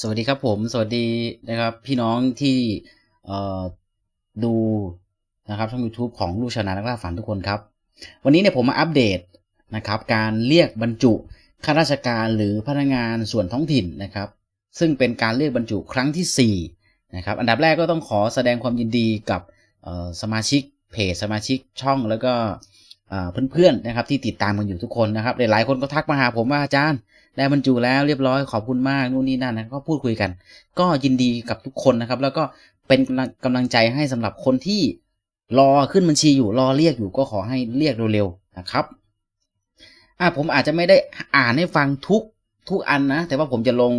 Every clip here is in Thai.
สวัสดีครับผม สวัสดีนะครับ พี่น้องที่ดูนะครับช่อง YouTube ของลูกชนานักล่าฝันทุกคนครับ วันนี้เนี่ยผมมาอัปเดตนะครับ การเรียกบรรจุข้าราชการหรือพนักงานส่วนท้องถิ่นนะครับ ซึ่งเป็นการเรียกบรรจุครั้งที่4นะครับอันดับแรกก็ต้องขอแสดงความยินดีกับสมาชิกเพจสมาชิกช่องแล้วก็ เพื่อนๆนะครับที่ติดตามกันอยู่ทุกคนนะครับ หลายๆคนก็ทักมาหาผมว่าอาจารย์ได้บรรจุแล้วเรียบร้อยขอบคุณมากนู่นนี่นั่นนะก็พูดคุยกัน ก็ยินดีกับทุกคนนะครับ แล้วก็เป็นกำลังกำลังใจให้สำหรับคนที่รอขึ้นบัญชีอยู่รอเรียกอยู่ก็ขอให้เรียกเร็วๆนะครับอ่าผมอาจจะไม่ได้อ่านให้ฟังทุกทุกอันนะ แต่ว่าผมจะลง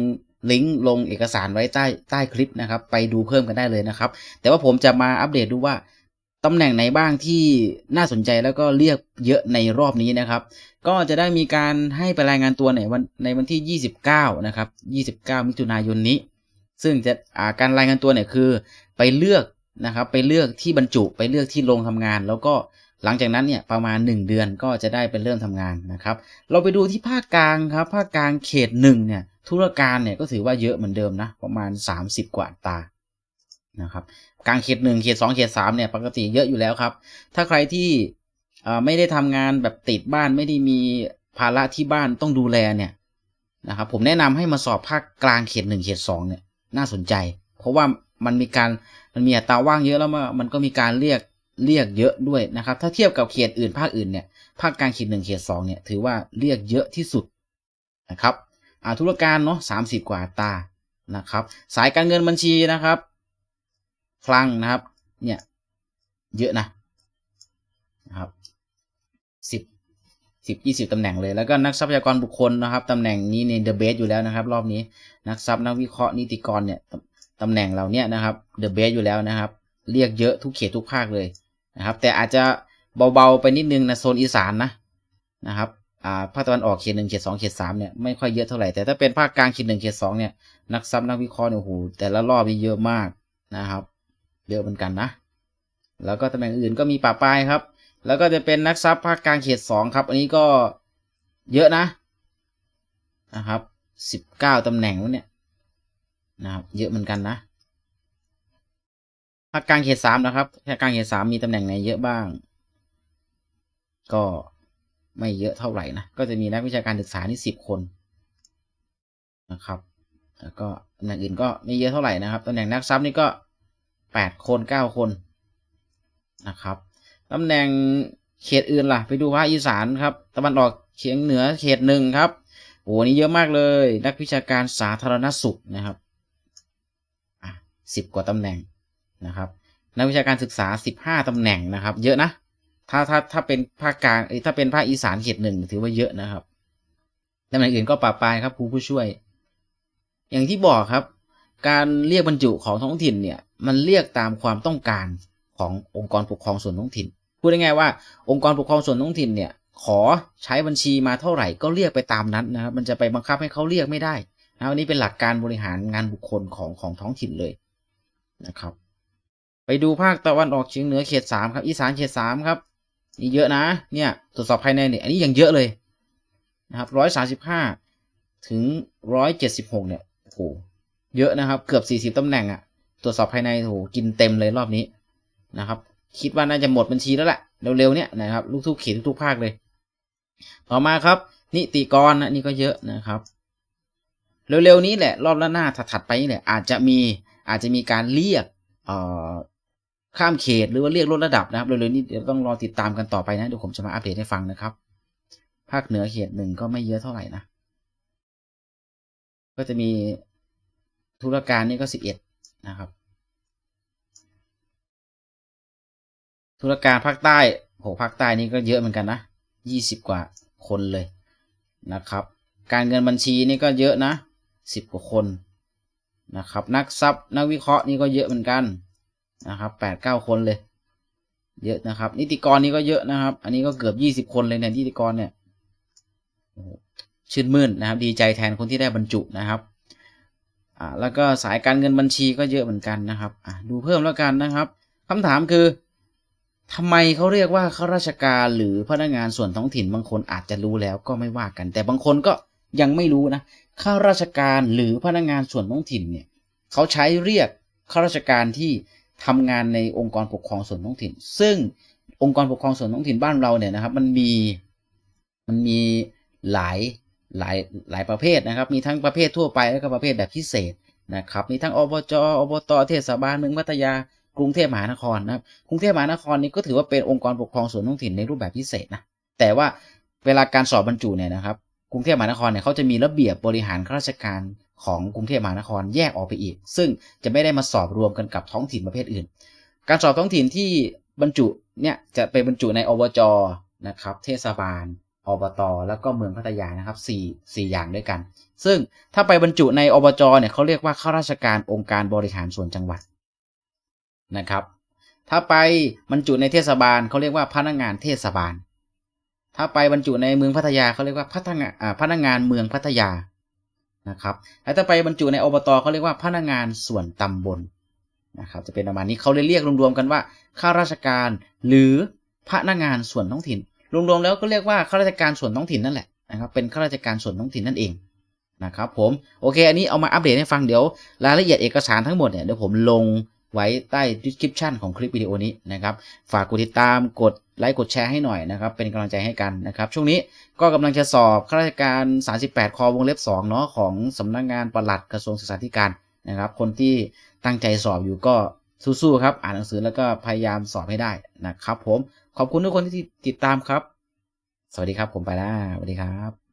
ลิงก์ลงเอกสารไว้ใต้ใต้คลิปนะครับ ไปดูเพิ่มกันได้เลยนะครับ แต่ว่าผมจะมาอัปเดตดูว่า ตำแหน่งไหนบ้างที่น่าสนใจแล้วก็เรียกเยอะในรอบนี้นะครับ ก็จะได้มีการให้ไปรายงานตัวในวันในวันที่ 29 นะครับ 29 มิถุนายนนี้ ซึ่งจะาการรายงานตัวเนี่ยคือไปเลือกนะครับไปเลือกที่บรรจุไปเลือกที่โรงทำงาน แล้วก็หลังจากนั้นเนี่ยประมาณ 1 เดือนก็จะได้เป็นเริ่มทำงานนะครับ เราไปดูที่ภาคกลางครับภาคกลางเขตหนึ่งเนี่ยธุรการเนี่ยก็ถือว่าเยอะเหมือนเดิมนะประมาณ 30 กว่าตา นะครับกลางเขตหนึ่งเขตสองเขตสามเนี่ยปกติเยอะอยู่แล้วครับ ถ้าใครที่ไม่ได้ทำงานแบบติดบ้านไม่ได้มีภาระที่บ้านต้องดูแลเนี่ยนะครับผมแนะนำให้มาสอบภาคกลางเขตหนึ่งเขตสองเนี่ยน่าสนใจ เพราะว่ามันมีการมันมีอัตราว่างเยอะแล้วมันก็มีการเรียกเรียกเยอะด้วยนะครับ ถ้าเทียบกับเขตอื่นภาคอื่นเนี่ยภาคกลางเขตหนึ่งเขตสองเนี่ยถือว่าเรียกเยอะที่สุดนะครับอาธุรการเนาะสามสิบกว่าตานะครับ สายการเงินบัญชีนะครับ คลังนะครับ เนี่ย เยอะนะนะครับสิบสิบยี่สิบตำแหน่งเลย แล้วก็นักทรัพยากรบุคคลนะครับตำแหน่งนี้ในเดอะเบสอยู่แล้วนะครับ รอบนี้นักทรัพย์นักวิเคราะห์นิติกรเนี่ยตำแหน่งเราเนี่ยนะครับเดอะเบสอยู่แล้วนะครับ เรียกเยอะทุกเขตทุกภาคเลยนะครับ แต่อาจจะเบาๆไปนิดนึงนะโซนอีสานนะนะครับอ่าภาคตะวันออกเขตหนึ่งเขตสองเขตสามเนี่ยไม่ค่อยเยอะเท่าไหร่แต่ถ้าเป็นภาคกลางเขตหนึ่งเขตสองเนี่ยนักทรัพย์นักวิเคราะห์เนี่ยโอ้โหแต่ละรอบนี่เยอะมากนะครับ เยอะเหมือนกันนะ แล้วก็ตำแหน่งอื่นก็มีป่าปลายครับ แล้วก็จะเป็นนักทรัพย์ภาคกลางเขตสองครับ อันนี้ก็เยอะนะนะครับสิบเก้าตำแหน่งวะเนี่ยนะครับ เยอะเหมือนกันนะภาคกลางเขตสามนะครับภาคกลางเขตสามมีตำแหน่งไหนเยอะบ้าง ก็ไม่เยอะเท่าไหร่นะ ก็จะมีนักวิชาการศึกษานี่สิบคนนะครับ แล้วก็ตำแหน่งอื่นก็ไม่เยอะเท่าไหร่นะครับตำแหน่งนักทรัพย์นี่ก็ แปดคนเก้าคนนะครับตำแหน่งเขตอื่นล่ะ ไปดูภาคอีสานครับตะวันออกเฉียงเหนือเขตหนึ่งครับโอ้นี่เยอะมากเลย นักวิชาการสาธารณสุขนะครับอะสิบกว่าตำแหน่งนะครับ นักวิชาการศึกษาสิบห้าตำแหน่งนะครับ เยอะนะ ถ้าถ้าถ้าเป็นภาคกลางถ้าเป็นภาคอีสานเขตหนึ่งถือว่าเยอะนะครับตำแหน่งอื่นก็ปราปายครับครูผู้ช่วย อย่างที่บอกครับ การเรียกบรรจุของท้องถิ่นเนี่ย มันเรียกตามความต้องการขององค์กรปกครองส่วนท้องถิ่น พูดง่ายๆว่า องค์กรปกครองส่วนท้องถิ่นเนี่ยขอใช้บัญชีมาเท่าไหร่ก็เรียกไปตามนั้นนะครับมันจะไปบังคับให้เขาเรียกไม่ได้นะอันนี้เป็นหลักการบริหารงานบุคคลของของท้องถิ่นเลยนะครับ ไปดูภาคตะวันออกเฉียงเหนือเขตสามครับอีสานเขตสามครับนี่เยอะนะเนี่ยตรวจสอบภายในเนี่ยอันนี้ยังเยอะเลยนะครับร้อยสาสิบห้าถึงร้อยเจ็ดสิบหกเนี่ยโอ้โหเยอะนะครับ เกือบสี่สิบตำแหน่งอะ ตรวจสอบภายในโอ้โหกินเต็มเลยรอบนี้นะครับ คิดว่าน่าจะหมดบัญชีแล้วแหละเร็วๆเนี่ยนะครับลูกทุกเขตทุกภาคเลย ต่อมาครับ นิติกรนะนี่ก็เยอะนะครับ เร็วๆนี้แหละ รอบหน้าถัดๆไปนี่แหละอาจจะมีอาจจะมีการเรียกเอ่อข้ามเขตหรือว่าเรียกลดระดับนะครับเร็วๆนี้เดี๋ยวต้องรอติดตามกันต่อไปนะเดี๋ยวผมจะมาอัปเดตให้ฟังนะครับ ภาคเหนือเขตหนึ่งก็ไม่เยอะเท่าไหร่นะ ก็จะมีธุรการนี่ก็สิบเอ็ด นะครับธุรการภาคใต้โหภาคใต้นี่ก็เยอะเหมือนกันนะยี่สิบกว่าคนเลยนะครับ การเงินบัญชีนี่ก็เยอะนะสิบกว่าคนนะครับ นักทรัพย์นักวิเคราะห์นี่ก็เยอะเหมือนกันนะครับแปดเก้าคนเลย เยอะนะครับ นิติกรนี่ก็เยอะนะครับ อันนี้ก็เกือบยี่สิบคนเลยเนี่ยนิติกรเนี่ยชื่นมื่นนะครับ ดีใจแทนคนที่ได้บรรจุนะครับ อ่าแล้วก็สายการเงินบัญชีก็เยอะเหมือนกันนะครับอ่าดูเพิ่มแล้วกันนะครับคำถามคือทำไมเขาเรียกว่าข้าราชการหรือพนักงานส่วนท้องถิ่นบางคนอาจจะรู้แล้วก็ไม่ว่ากัน แต่บางคนก็ยังไม่รู้นะข้าราชการหรือพนักงานส่วนท้องถิ่นเนี่ยเขาใช้เรียกข้าราชการที่ทำงานในองค์กรปกครองส่วนท้องถิ่น ซึ่งองค์กรปกครองส่วนท้องถิ่นบ้านเราเนี่ยนะครับ มันมีมันมีหลาย หลายหลายประเภทนะครับ มีทั้งประเภททั่วไปแล้วก็ประเภทแบบพิเศษนะครับ มีทั้งอบจ อบต เทศบาลเมืองพัทยากรุงเทพมหานครนะครับ กรุงเทพมหานครนี้ก็ถือว่าเป็นองค์กรปกครองส่วนท้องถิ่นในรูปแบบพิเศษนะ แต่ว่าเวลาการสอบบรรจุเนี่ยนะครับ กรุงเทพมหานครเนี่ยเขาจะมีระเบียบบริหารข้าราชการของกรุงเทพมหานครแยกออกไปอีก ซึ่งจะไม่ได้มาสอบรวมกันกับท้องถิ่นประเภทอื่น การสอบท้องถิ่นที่บรรจุเนี่ยจะไปบรรจุในอบจนะครับ เทศบาล อบตแล้วก็เมืองพัทยานะครับสี่สี่อย่างด้วยกัน ซึ่งถ้าไปบรรจุในอบจเนี่ยเขาเรียกว่าข้าราชการองค์การบริหารส่วนจังหวัดนะครับ ถ้าไปบรรจุในเทศบาลเขาเรียกว่าพนักงานเทศบาล ถ้าไปบรรจุในเมืองพัทยาเขาเรียกว่าพัฒนาพนักงานเมืองพัทยานะครับแล้วถ้าไปบรรจุในอบตเขาเรียกว่าพนักงานส่วนตำบลนะครับ จะเป็นประมาณนี้เขาเลยเรียกรวมๆกันว่าข้าราชการหรือพนักงานส่วนท้องถิ่น รวมๆแล้วก็เรียกว่าข้าราชการส่วนท้องถิ่นนั่นแหละนะครับเป็นข้าราชการส่วนท้องถิ่นนั่นเองนะครับผมโอเค อันนี้เอามาอัปเดตให้ฟังเดี๋ยว รายละเอียดเอกสารทั้งหมดเนี่ยเดี๋ยวผมลงไว้ใต้ description ของคลิปวิดีโอนี้นะครับ ฝากกดติดตามกดไลค์กดแชร์ให้หน่อยนะครับ เป็นกำลังใจให้กันนะครับ ช่วงนี้ก็กำลังจะสอบข้าราชการ 38 คอวงเล็บ2เนาะของสำนักงานปลัดกระทรวงศึกษาธิการนะครับ คนที่ตั้งใจสอบอยู่ก็ สู้ๆครับ อ่านหนังสือแล้วก็พยายามสอบให้ได้นะครับ ผม ขอบคุณทุกคนที่ติดตามครับ สวัสดีครับ ผมไปแล้วสวัสดีครับ